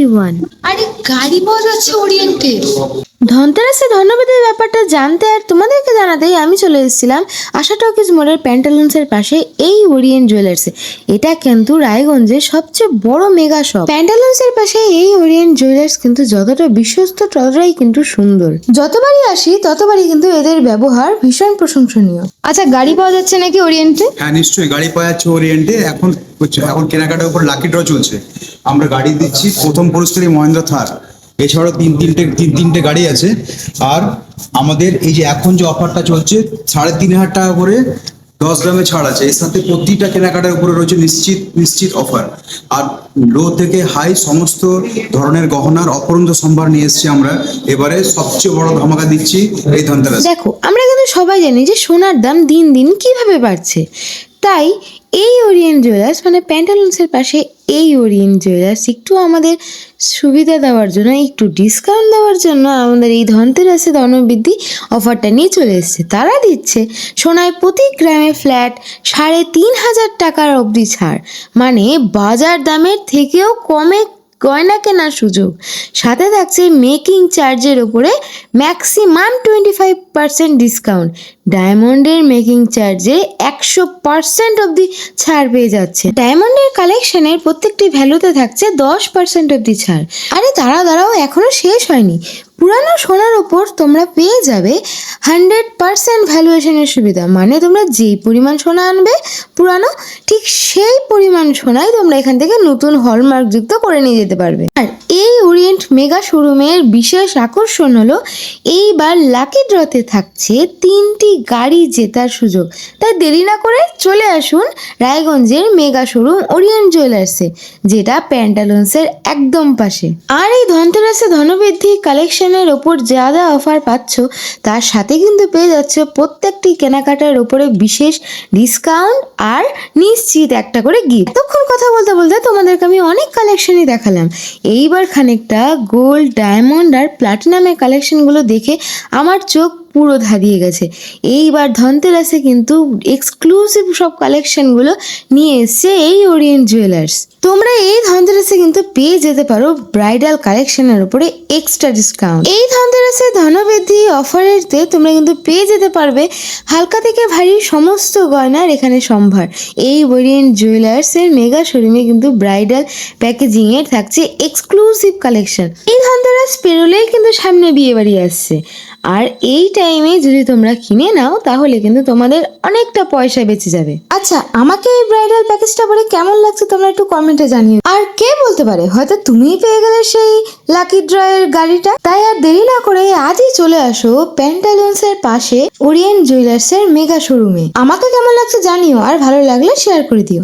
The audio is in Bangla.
এভরিওয়ান আরে গাড়ি পাওয়া যাচ্ছে ওরিয়েন্টে ধনতেরাসে ধন্যবাদের ব্যাপারটা জানতে আর তোমাদেরকে জানাতেই আমি চলে এসেছিলাম আশা টকিজ মোড়ের প্যান্টালুন্সের পাশে এই ওরিয়েন্ট জুয়েলার্সে। এটা কিন্তু রায়গঞ্জের সবচেয়ে বড় মেগা শপ। প্যান্টালুন্সের পাশে এই ওরিয়েন্ট জুয়েলার্স কিন্তু যতটা বিশ্বস্ত ততটাই কিন্তু সুন্দর। যতবারই আসি ততবারই কিন্তু এদের ব্যবহার ভীষণ প্রশংসনীয়। আচ্ছা গাড়ি পাওয়া যাচ্ছে নাকি ওরিয়েন্টে? হ্যাঁ নিশ্চয়ই গাড়ি পাওয়া যাচ্ছে ওরিয়েন্টে। এখন এখন কেনাকাটার উপর লাকি ড্র চলছে। আমরা গাড়ি দিচ্ছি। প্রথম পুরস্কারই মহেন্দ্র থার। এছাড়াও তিন, তিনটে তিন, তিনটে গাড়ি আছে। আর আমাদের এই যে এখন যে অফারটা চলছে, সাড়ে তিন হাজার টাকা করে দশ গ্রামে ছাড় আছে। এর সাথে প্রতিটা কেনাকাটার উপরে রয়েছে নিশ্চিত নিশ্চিত অফার। আর লো থেকে হাই সমস্ত ধরনের গহনার অপরন্ত সম্ভার নিয়ে এসেছি আমরা। এবারে সবচেয়ে বড় ধামাকা দিচ্ছি এই ধনতেরাস। দেখো, আমরা কিন্তু সবাই জানি যে সোনার দাম দিন দিন কীভাবে বাড়ছে। তাই এই ওরিয়েন্ট জুয়েলার্স মানে প্যান্টালুন্সের পাশে এই ওরিয়েন্ট জুয়েলার্স একটু আমাদের সুবিধা দেওয়ার জন্য, একটু ডিসকাউন্ট দেওয়ার জন্য আমাদের এই ধনতেরাসে ধনবৃদ্ধি অফারটা নিয়ে চলে এসছে। তারা দিচ্ছে সোনায় প্রতি গ্রামে ফ্ল্যাট সাড়ে তিন হাজার টাকার অবধি ছাড়। মানে বাজার দামের থেকেও কমে গয়না কেনার সুযোগ। সাথে থাকছে মেকিং চার্জের ওপরে maximum twenty five percent discount ডায়মন্ডের মেকিং চার্জে একশো পার্সেন্ট অবধি ছাড় পেয়ে যাচ্ছে। ডায়মন্ডের কালেকশনের প্রত্যেকটি ভ্যালুতে থাকছে দশ পার্সেন্ট অবধি ছাড়। আরে তারা দাঁড়াও এখনও শেষ হয়নি। পুরানো সোনার ওপর তোমরা পেয়ে যাবে হান্ড্রেড পার্সেন্ট ভ্যালুয়েশনের সুবিধা। মানে তোমরা যেই পরিমাণ সোনা আনবে পুরানো, ঠিক সেই পরিমাণ সোনাই তোমরা এখান থেকে নতুন হলমার্ক যুক্ত করে নিয়ে যেতে পারবে। আর এই ওরিয়েন্ট মেগা শোরুমের বিশেষ আকর্ষণ হলো, এইবার লাকি ড্রতে থাকছে তিনটি গাড়ি জেতার সুযোগ। তাই দেরি না করে চলে আসুন রায়গঞ্জের মেগা শোরুম ওরিয়েন্ট জুয়েলার্সে যেটা প্যান্টালুন্সের একদম পাশে। আর এই ধনতেরাসে ধনবৃদ্ধি কালেকশনের ওপর যা যা অফার পাচ্ছ, তার সাথে কিন্তু পেয়ে যাচ্ছ প্রত্যেকটি কেনাকাটার ওপরে বিশেষ ডিসকাউন্ট আর নিশ্চিত একটা করে গিফট এতক্ষণ কথা বলতে বলতে তোমাদেরকে আমি অনেক কালেকশনই দেখালাম। এইবার খানিকটা গোল্ড ডায়মন্ড আর প্লাটিনামের কালেকশনগুলো দেখে আমার চোখ পুরো ধারিয়ে গেছে। এইবার ধনতেরাসে কিন্তু এক্সক্লুসিভ সব কালেকশনগুলো নিয়ে এসছে এই ওরিয়েন্ট জুয়েলার্স তোমরা এই ধনতেরাসে কিন্তু পেয়ে যেতে পারো ব্রাইডাল কালেকশনের উপরে এক্সট্রা ডিসকাউন্ট এই ধনতেরাসে ধনবৃদ্ধি অফারেতে তোমরা কিন্তু পেয়ে যেতে পারবে হালকা থেকে ভারী সমস্ত গয়নার এখানে সম্ভার। এই ওরিয়েন্ট জুয়েলার্সের মেগা শোরুমে কিন্তু ব্রাইডাল প্যাকেজিং এর থাকছে এক্সক্লুসিভ কালেকশন এই ধনতেরাস পেরোলেই কিন্তু সামনে বিয়ে বাড়ি আসছে। আর এই টাইমে যদি তোমরা কিনে নাও, তাহলে কিন্তু তোমাদের অনেকটা পয়সা বেঁচে যাবে। আচ্ছা আমাকে এই ব্রাইডাল প্যাকেজটা পরে কেমন লাগছে তোমরা একটু কমেন্টে জানিও। আর কে বলতে পারে? হয়তো তুমিই পেয়ে গেলে সেই লাকি ড্রয়ের গাড়িটা। তাই আর দেরি না করে আজই চলে আসো প্যান্টালুন্স এর পাশে ওরিয়েন্ট জুয়েলার্স এর মেগা শোরুমে আমাকে কেমন লাগছে জানিও, আর ভালো লাগলে শেয়ার করে দিও।